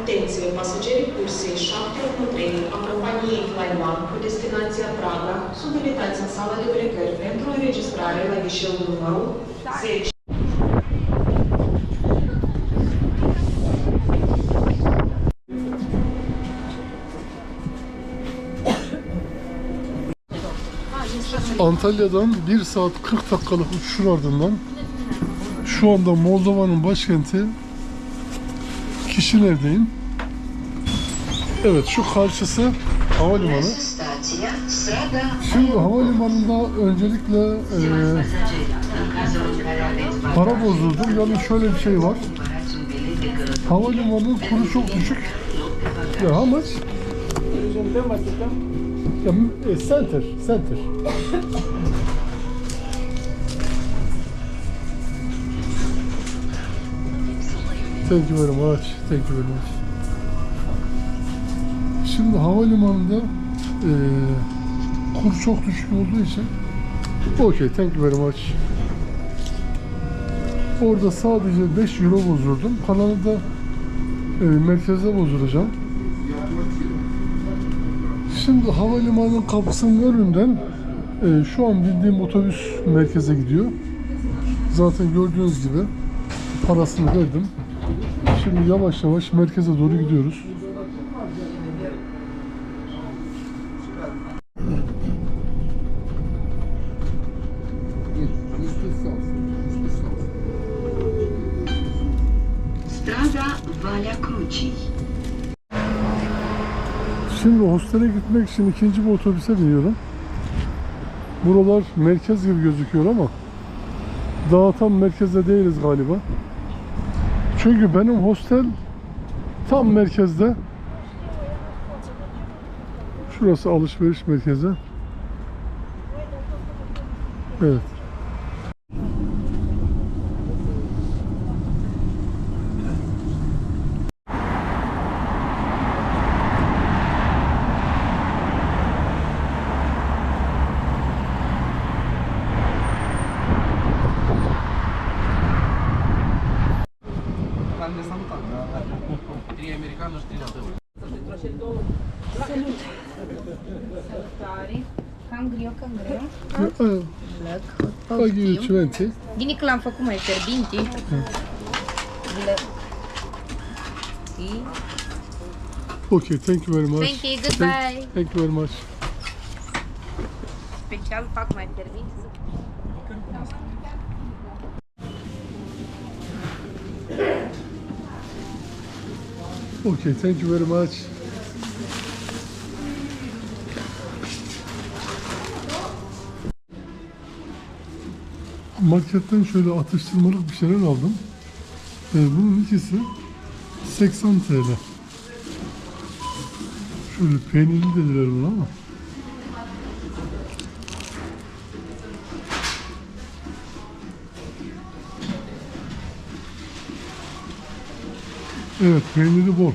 Atenție! Pasagerii cursei 713 a companiei Flyone cu destinația Praga sunt invitați în sala de plecări pentru înregistrare la ghișeul numărul 10. Antalya'dan 1 saat 40 dakikalık uçuşun ardından şu anda Moldova'nın başkenti Kişinev'deyim. Evet şu karşısı havalimanı. Şimdi havalimanında öncelikle e, para bozdurdum. Yani şöyle bir şey var. Havalimanının kuru çok düşük. Ya how much? Ya, e, center, center. Thank you very much. Thank you very much. Şimdi havalimanında e, kur çok düşük olduğu için Okay, thank you very much. Orada sadece 5 euro bozdurdum. Kalanı da e, merkezde bozduracağım. Şimdi havalimanının kapısının önünden e, şu an bindiğim otobüs merkeze gidiyor. Zaten gördüğünüz gibi parasını verdim. Şimdi yavaş yavaş merkeze doğru gidiyoruz. Şimdi hostele gitmek için ikinci bir otobüse biniyorum. Buralar merkez gibi gözüküyor ama daha tam merkezde değiliz galiba. Çünkü benim hostel tam merkezde. Şurası alışveriş merkezi. Evet. Give you 20. Bine că l-am făcut mai fierbinte. Okay, thank you very much. Thank you, goodbye. Thank you very much. Special fac mai fierbinte. Okay, thank you very much. Marketten şöyle atıştırmalık bir şeyler aldım. Ee, bunun ikisi 80 TL. Şöyle peynirli dediler buna ama. Evet, peyniri bol.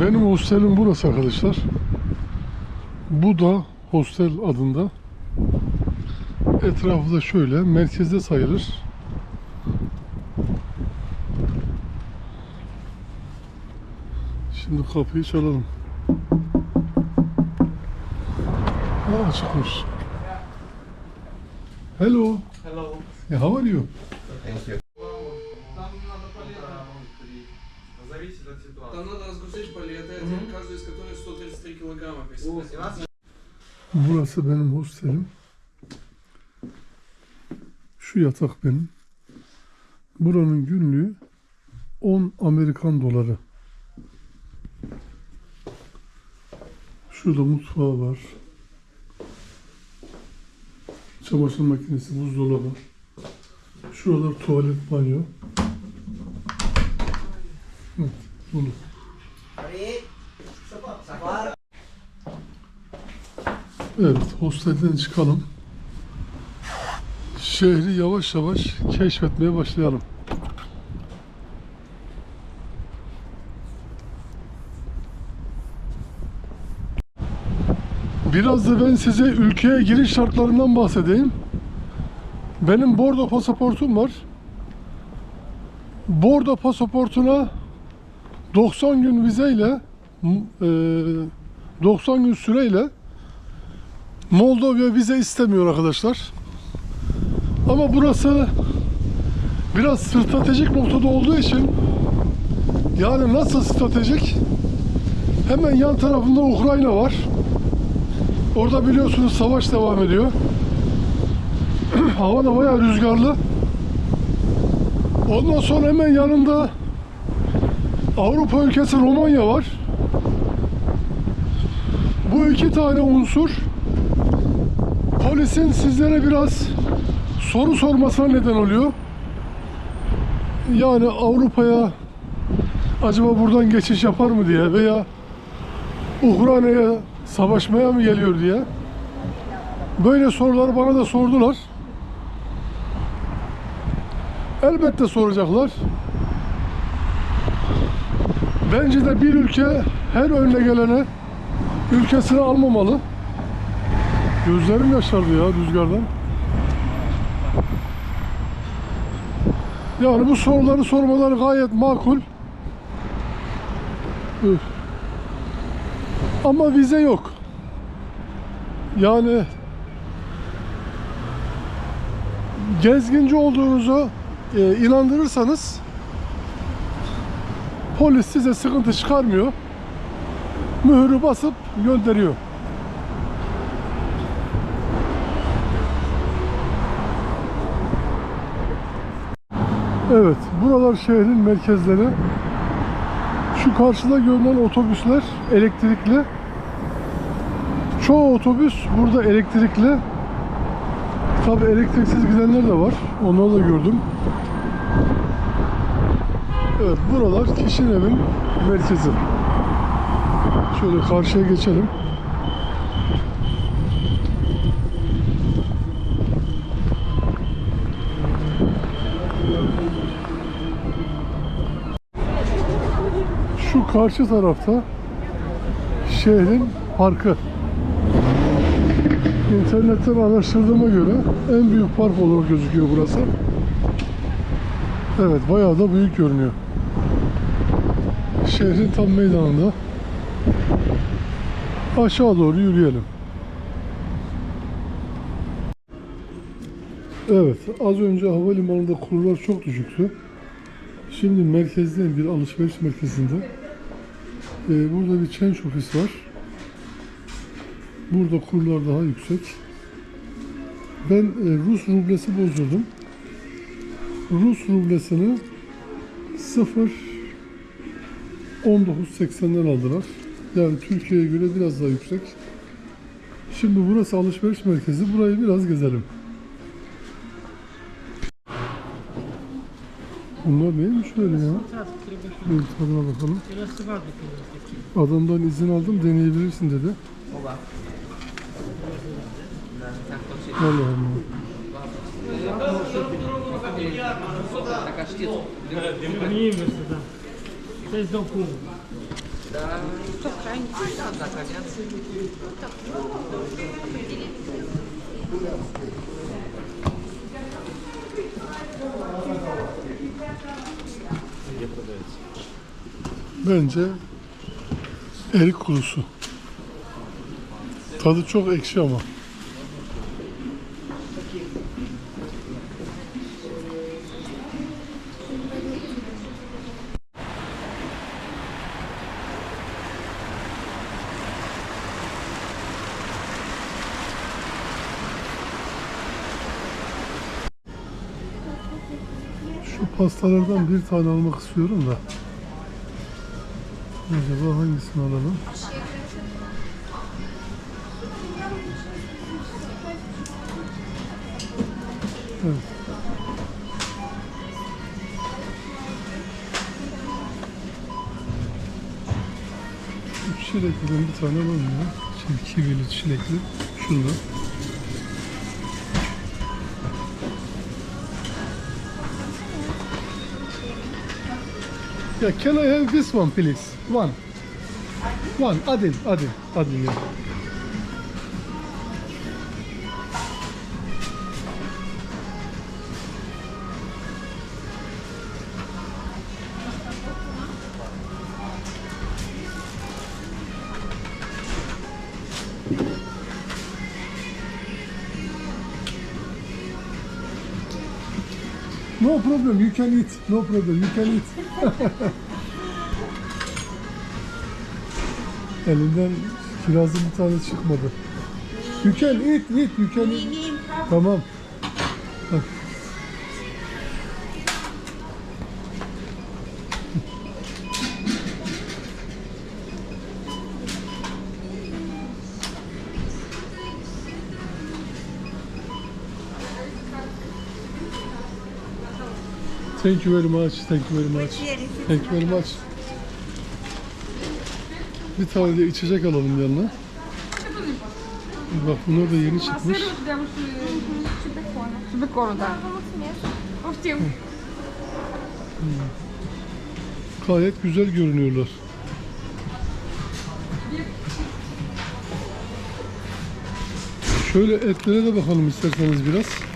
Benim hostelim burası arkadaşlar. Bu da hostel adında. Etrafı da şöyle merkezde sayılır. Şimdi kapıyı çalalım. Aa açıkmış. Hello. Hello. Yeah, how are you? Thank you. Зависит от ситуации. Там надо Burası benim hostelim. Şu yatak benim. Buranın günlüğü 10 Amerikan doları. Şurada mutfağı var. Çamaşır makinesi, buzdolabı. Şuralar tuvalet, banyo. Evet, bunu. Evet, hostelden çıkalım. Şehri yavaş yavaş keşfetmeye başlayalım. Biraz da ben size ülkeye giriş şartlarından bahsedeyim. Benim Bordo pasaportum var. Bordo pasaportuna 90 gün vizeyle m- e, 90 gün süreyle Moldova vize istemiyor arkadaşlar. Ama burası biraz stratejik noktada olduğu için yani nasıl stratejik? Hemen yan tarafında Ukrayna var. Orada biliyorsunuz savaş devam ediyor. Hava da bayağı rüzgarlı. Ondan sonra hemen yanında Avrupa ülkesi Romanya var. Bu iki tane unsur polisin sizlere biraz soru sormasına neden oluyor. Yani Avrupa'ya acaba buradan geçiş yapar mı diye veya Ukrayna'ya savaşmaya mı geliyor diye. Böyle soruları bana da sordular. Elbette soracaklar. Bence de bir ülke her önüne gelene ülkesine almamalı. Gözlerim yaşardı ya rüzgardan. Yani bu soruları sormaları gayet makul. Ama vize yok. Yani gezginci olduğunuzu e, inandırırsanız polis size sıkıntı çıkarmıyor. Mührü basıp gönderiyor. Evet, buralar şehrin merkezleri. Şu karşıda görünen otobüsler elektrikli. Çoğu otobüs burada elektrikli. Tabi elektriksiz gidenler de var. Onları da gördüm. Evet, buralar Kişinev'in merkezi. Şöyle karşıya geçelim. Şu karşı tarafta şehrin parkı. İnternetten araştırdığıma göre en büyük park olarak gözüküyor burası. Evet bayağı da büyük görünüyor. Şehrin tam meydanında. Aşağı doğru yürüyelim. Evet, az önce havalimanında kurlar çok düşüktü. Şimdi merkezdeyim, bir alışveriş merkezinde. Ee, burada bir change ofis var. Burada kurlar daha yüksek. Ben e, Rus rublesi bozdurdum. Rus rublesini 0 19.80'den aldılar. Yani Türkiye'ye göre biraz daha yüksek. Şimdi burası alışveriş merkezi. Burayı biraz gezelim. Bunlar neymiş öyle ya? Bir tadına bakalım. Adamdan izin aldım deneyebilirsin dedi. Allah Allah. Bence erik kurusu. Tadı çok ekşi ama. Şu pastalardan bir tane almak istiyorum da. Acaba hangisini alalım? Evet. Çilekliden bir tane alalım ya. Şimdi kivili çilekli. Şundan. Yeah, can I have this one please? One. One. Adil, Adil, Adil. Yeah. No problem, you can eat. No problem, you can eat. Elinden kirazın bir tane çıkmadı. You can eat, eat, you can eat. Tamam. Bak. Thank you very much. Thank you very much. Thank you very much. Bir tane de içecek alalım yanına. Bak bunlar da yeni çıkmış. Hmm. Gayet güzel görünüyorlar. Şöyle etlere de bakalım isterseniz biraz.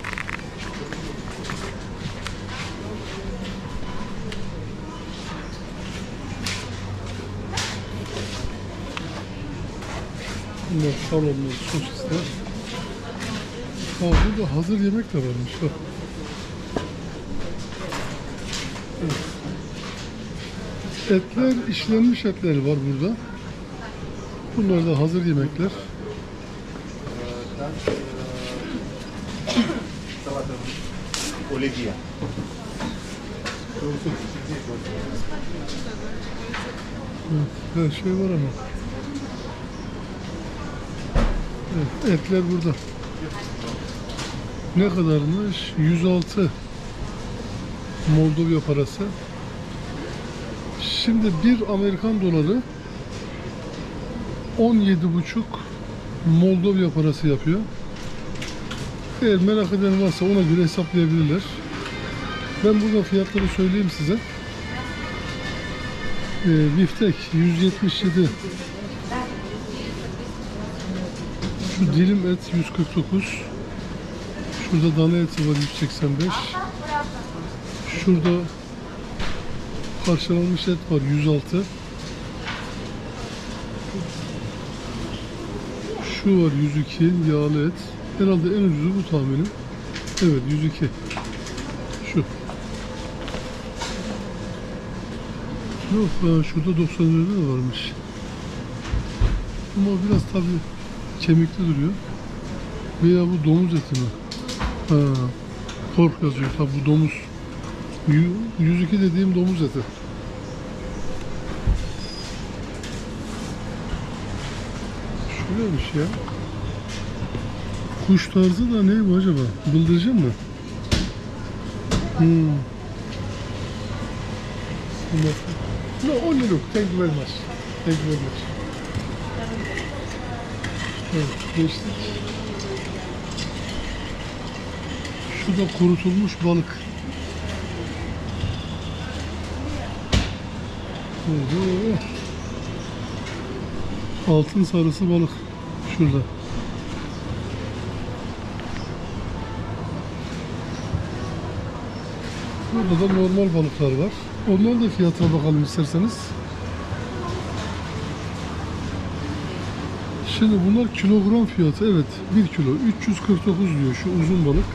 Bunlar salamlar, sosisler. Ha burada hazır yemek de varmış. Bak. Etler, işlenmiş etler var burada. Bunlar da hazır yemekler. Olegия. Evet, her şey var ama. Evet, etler burada. Ne kadarmış? 106 Moldova parası. Şimdi bir Amerikan doları 17,5 Moldova parası yapıyor. Eğer merak eden varsa ona göre hesaplayabilirler. Ben burada fiyatları söyleyeyim size. Ee, biftek 177 Şu dilim et 149 Şurada dana eti var 185 Şurada parçalanmış et var 106 Şu var 102 yağlı et. Herhalde en ucuzu bu tahminim. Evet 102 Şu. Yok şurada 90 lira varmış. Ama biraz tabi kemikli duruyor. Veya bu domuz eti mi? Ha, pork yazıyor tabi bu domuz. Yu- 102 dediğim domuz eti. Şuraymış ya. Kuş tarzı da ne bu acaba? Bıldırcın mı? Hmm. No, only look. Thank you very much. Thank you very much. Evet. Şu da kurutulmuş balık. Altın sarısı balık. Şurada. Burada da normal balıklar var. Onların da fiyatına bakalım isterseniz. Şimdi bunlar kilogram fiyatı evet 1 kilo 349 diyor şu uzun balık.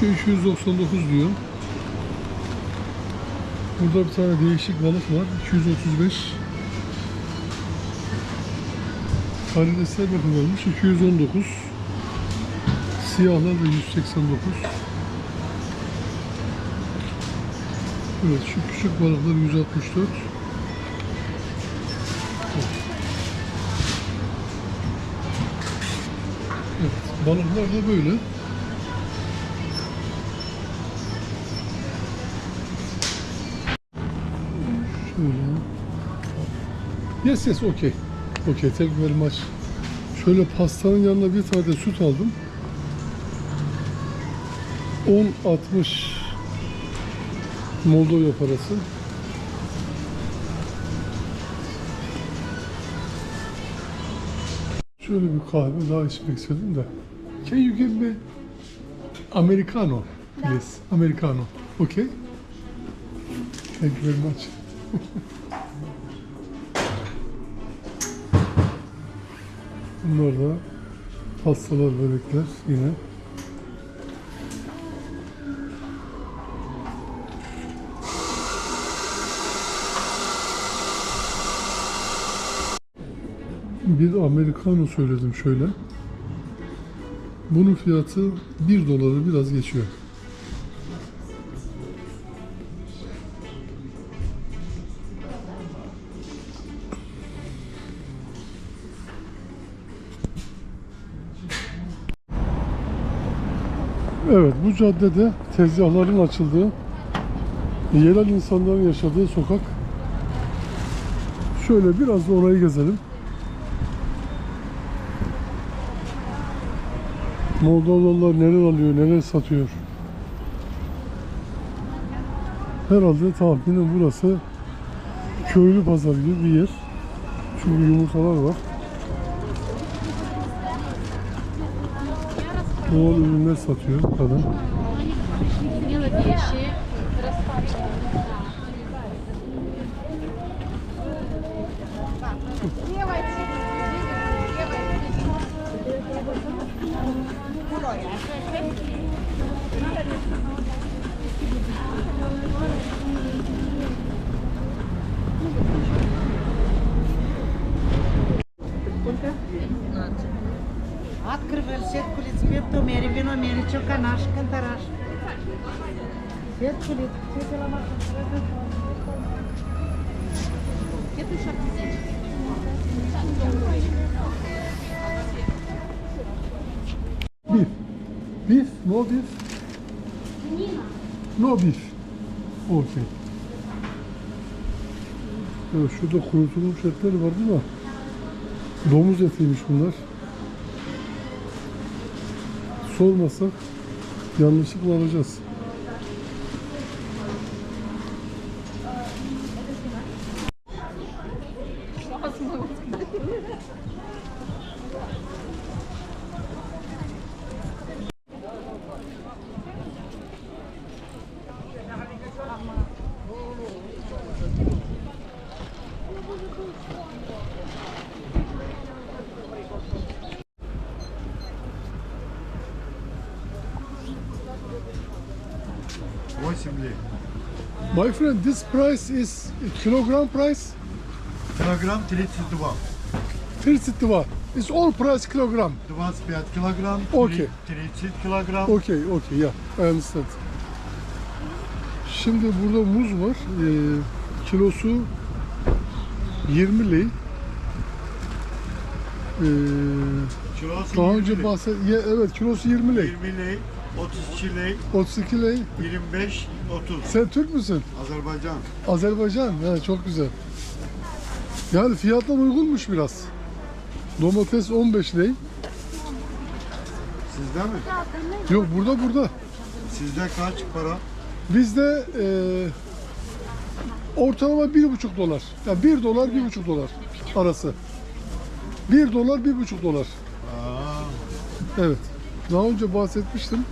Şu 299 diyor. Burada bir tane değişik balık var 235. Karidesler bakın varmış 219. Siyahlar da 189. Evet şu küçük balıklar 164. Evet, balıklar da böyle. Şöyle. Yes yes okay. Okay thank you very much. Şöyle pastanın yanına bir tane süt aldım. 10.60 Moldova parası. Şöyle bir kahve daha içmek istedim de. Can you give me Americano, please? Americano. Okay? Thank you very much. Bunlar da pastalar, börekler yine. Bir americano söyledim şöyle. Bunun fiyatı 1 doları biraz geçiyor. Evet bu caddede tezgahların açıldığı, yerel insanların yaşadığı sokak. Şöyle biraz da orayı gezelim. Moldovyalılar neler alıyor, neler satıyor. Herhalde tahminim burası köylü pazar gibi bir yer. Çünkü yumurtalar var. Doğal ürünler satıyor kadın. non mi riccio canash, cantarash. Pietri, No beef? No beef. Okay. Evet, şurada kurutulmuş etler vardı da domuz etiymiş bunlar. Sormasak yanlışlıkla alacağız. My friend, this price is kilogram price? Kilogram 32. 32. It's all price kilogram. 25 kilogram. Okey. 30 kilogram. Okay, okay, yeah, I understand. Şimdi burada muz var. Ee, kilosu 20 lei. Ee, Kilosu daha 20 önce bahset... Ya, evet, kilosu 20 lei. 20 lei, 32 lei, 32 lei. 25, 30. Sen Türk müsün? Azerbaycan. Azerbaycan. Ha, çok güzel. Yani fiyatlar uygunmuş biraz. Domates 15 lei. Sizde mi? Yok burada burada. Sizde kaç para? Bizde e, ortalama bir buçuk dolar. Yani bir dolar bir buçuk dolar arası. Bir dolar bir buçuk dolar. Aa, Evet. Daha önce bahsetmiştim.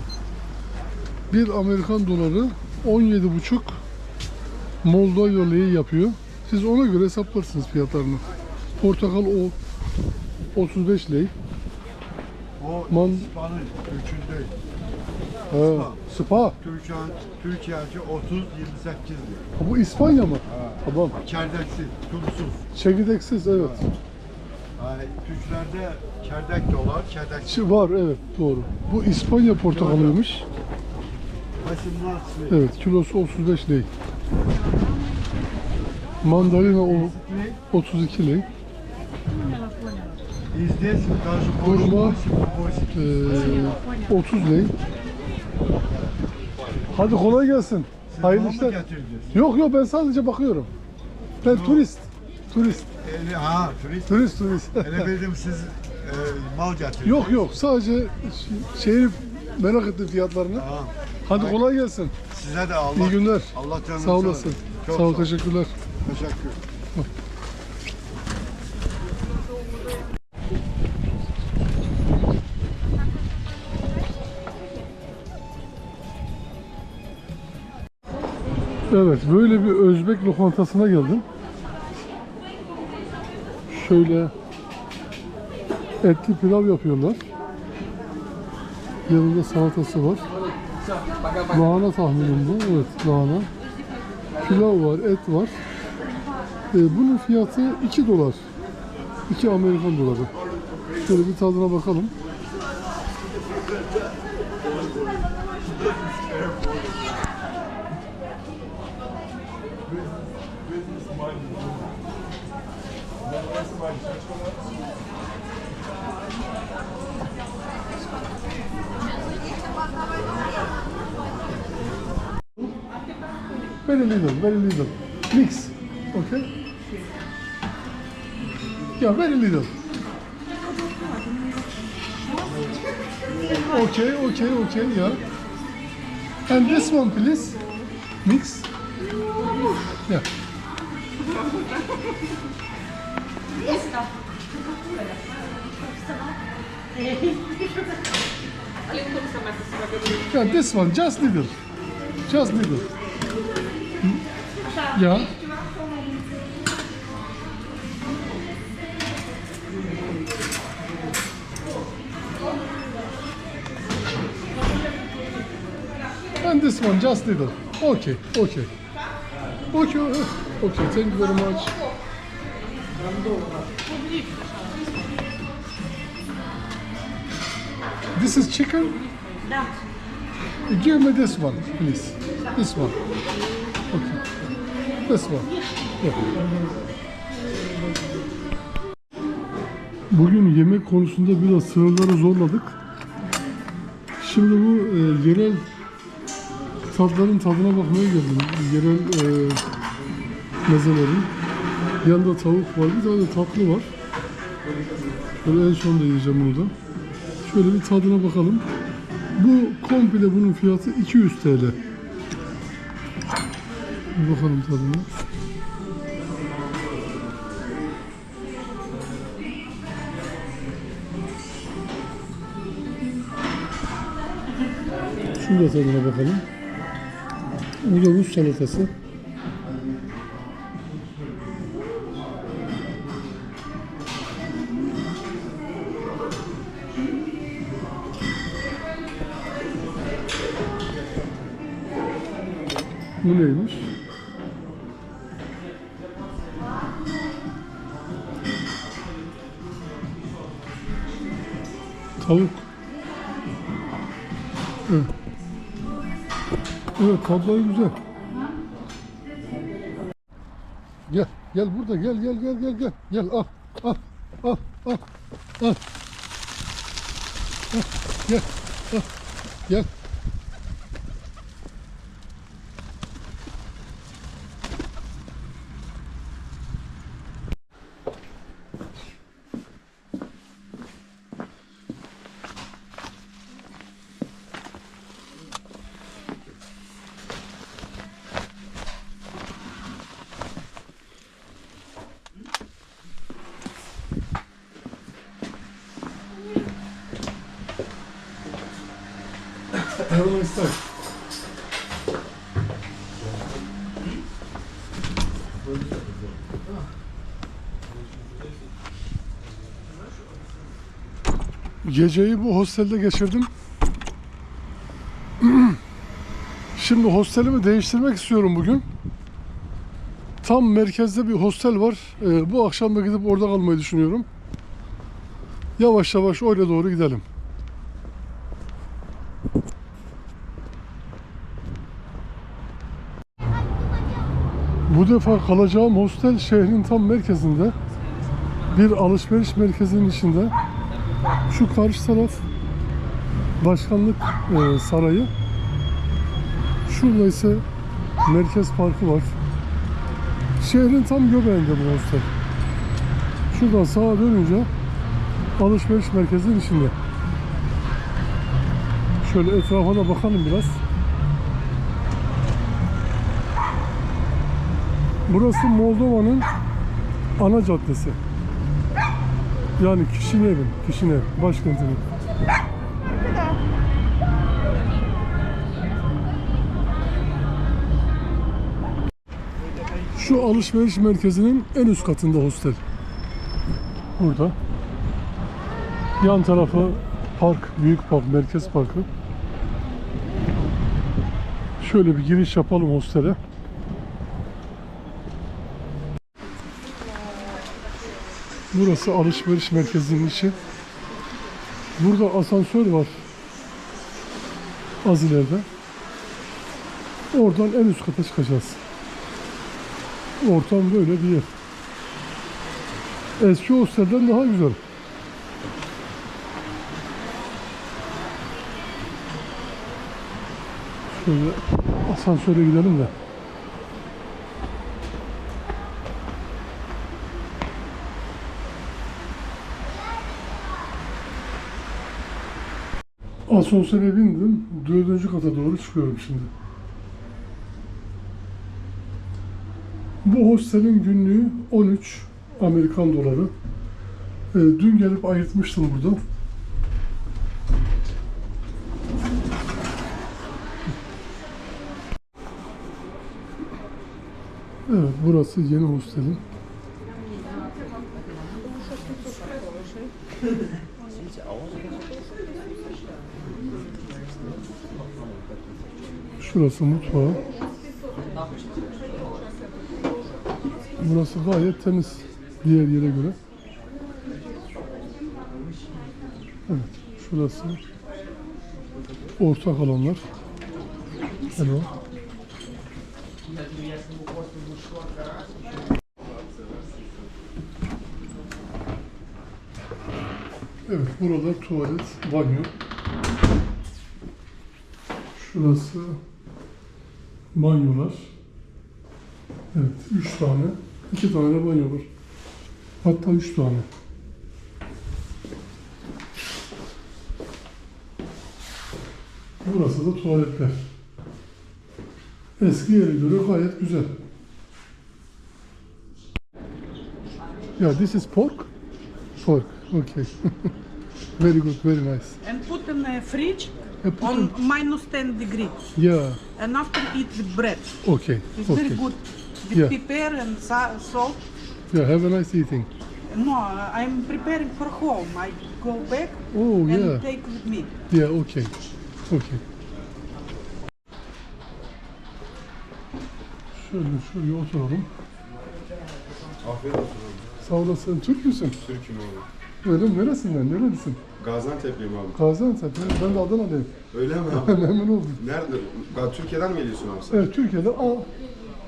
Bir Amerikan doları 17 buçuk Moldova lei yapıyor. Siz ona göre hesaplarsınız fiyatlarını. Portakal o 35 lei. o Man- İspanyol, değil. Ha, spa. Türkiye, Türkiye'ci 30, 28 lira. Ha, bu İspanya mı? Tamam. Çerdeksiz, tuzsuz. Çekirdeksiz evet. Yani Türklerde çerdek dolar, çerdeksiz. Şey var evet doğru. Bu İspanya portakalıymış. Evet kilosu 35 lei. Mandalina 32 lei. Hurma 30 lei. Hadi kolay gelsin. Hayırlı işler. Yok yok ben sadece bakıyorum. Ben no. turist. Turist. Öyle, ha turist. Turist turist. Öyle bildim siz e, mal getiriyorsunuz. Yok yok sadece şey, şehir merak ettim fiyatlarını. Tamam. Hadi kolay gelsin. Size de Allah İyi günler. Allah canınızı Sağ olasın. Çok Sağ ol teşekkürler. Teşekkür. Evet, böyle bir Özbek lokantasına geldim. Şöyle Etli pilav yapıyorlar. Yanında salatası var. Lahana tahminim bu. Evet lahana. Pilav var, et var. Ee, bunun fiyatı 2 dolar. 2 Amerikan doları. Şöyle bir tadına bakalım. Very little, very little. Mix. Okay? Yeah, very little. Okay, okay, okay, yeah. And this one, please. Mix. Yeah. Yeah, this one, just little. Just little. Yeah. And this one, just little. Okay, okay. Okay, okay, thank you very much. This is chicken? Give me this one, please. This one. This. Bugün yemek konusunda biraz sınırları zorladık. Şimdi bu e, yerel tatların tadına bakmaya geldim. Yerel e, mezelerin. Yanında tavuk var, bir tane tatlı var. Böyle en sonunda yiyeceğim bunu da. Şöyle bir tadına bakalım. Bu komple bunun fiyatı 200 TL. Bir bakalım tadına. Şunu da tadına bakalım. Bu da Rus salatası. Bu neymiş? Tavuk. Evet. Evet tablayı güzel. Gel, gel burada gel gel gel gel gel. Gel al al al al al. Al, Gel al gel. Geceyi bu hostelde geçirdim. Şimdi hostelimi değiştirmek istiyorum bugün. Tam merkezde bir hostel var. Ee, bu akşam da gidip orada kalmayı düşünüyorum. Yavaş yavaş oraya doğru gidelim. Bu defa kalacağım hostel şehrin tam merkezinde. Bir alışveriş merkezinin içinde. Şu karşı taraf başkanlık e, sarayı. Şurada ise merkez parkı var. Şehrin tam göbeğinde bu hostel. Şuradan sağa dönünce alışveriş merkezinin içinde. Şöyle etrafa da bakalım biraz. Burası Moldova'nın ana caddesi. Yani Kişinev'in, Kişinev başkentinin. Şu alışveriş merkezinin en üst katında hostel. Burada. Yan tarafı park, büyük park, merkez parkı. Şöyle bir giriş yapalım hostele. Burası alışveriş merkezinin içi. Burada asansör var. Az ileride. Oradan en üst kata çıkacağız. Ortam böyle bir yer. Eski hostelden daha güzel. Şöyle asansöre gidelim de. Asansöre bindim. Dördüncü kata doğru çıkıyorum şimdi. Bu hostelin günlüğü 13 Amerikan doları. Ee, dün gelip ayırtmıştım burada. Evet, burası yeni hostelin. Şurası mutfağı. Burası gayet temiz diğer yere göre. Evet, şurası ortak alanlar. Hello. Evet, burada tuvalet, banyo. Şurası banyolar. Evet, üç tane, iki tane de banyo var. Hatta üç tane. Burası da tuvaletler. Eski yere göre gayet güzel. Yeah, this is pork? Pork, okay. very good, very nice. And put in a fridge put on in- minus 10 degree. Yeah, And after eat with bread. okay, It's very okay. good. With Yeah. pepper and sa- salt. Yeah, have a nice eating. No, I'm preparing for home. I go back Oh, and yeah. take with me. Yeah, okay. Okay. Şöyle şöyle oturalım. Afiyet olsun. Sağ olasın. Türk müsün? Türk'üm abi. Mi? Neresinden? Nerelisin? Gaziantep'liyim abi. Gaziantep. Ben de Adana'dayım. Öyle mi abi? Memnun oldum. Nerede? Ga- Türkiye'den mi geliyorsun abi sen? Evet, Türkiye'de Al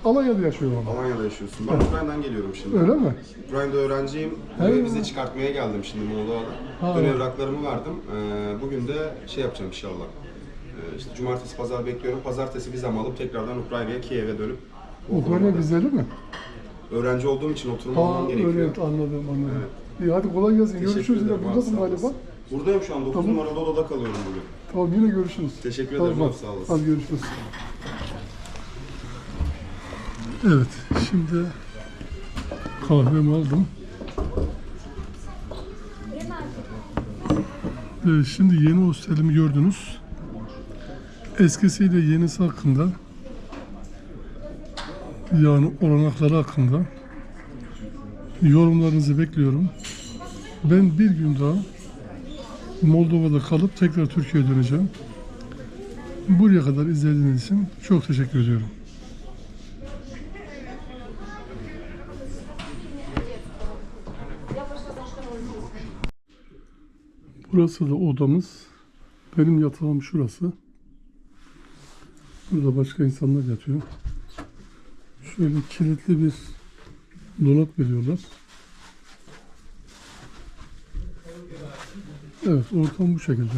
Alanya'da yaşıyorum ama. Almanya'da yaşıyorsun. Ben Ukrayna'dan geliyorum şimdi. Öyle mi? Ukrayna'da öğrenciyim. He. Ve vize çıkartmaya geldim şimdi Moldova'da. Ha. Dön evraklarımı verdim. Ee, bugün de şey yapacağım inşallah. Ee, işte cumartesi, pazar bekliyorum. Pazartesi vizemi alıp tekrardan Ukrayna'ya, Kiev'e dönüp Ukrayna da- vizeli mi? Öğrenci olduğum için oturum Ha, almam gerekiyor. öyle anladım anladım. İyi hadi kolay gelsin. Teşekkür Görüşürüz yine. ederim abi, Buradasın sağ galiba. olasın. Buradayım şu an. 9 Tamam. numaralı odada kalıyorum bugün. Tamam yine görüşürüz. Teşekkür ederim abi, sağ olasın. Hadi görüşürüz. Evet, şimdi kahvemi aldım. Ee, şimdi yeni hostelimi gördünüz. Eskisiyle yenisi hakkında yani olanakları hakkında yorumlarınızı bekliyorum. Ben bir gün daha Moldova'da kalıp tekrar Türkiye'ye döneceğim. Buraya kadar izlediğiniz için çok teşekkür ediyorum. Burası da odamız. Benim yatağım şurası. Burada başka insanlar yatıyor. Şöyle kilitli bir dolap veriyorlar. Evet, ortam bu şekilde.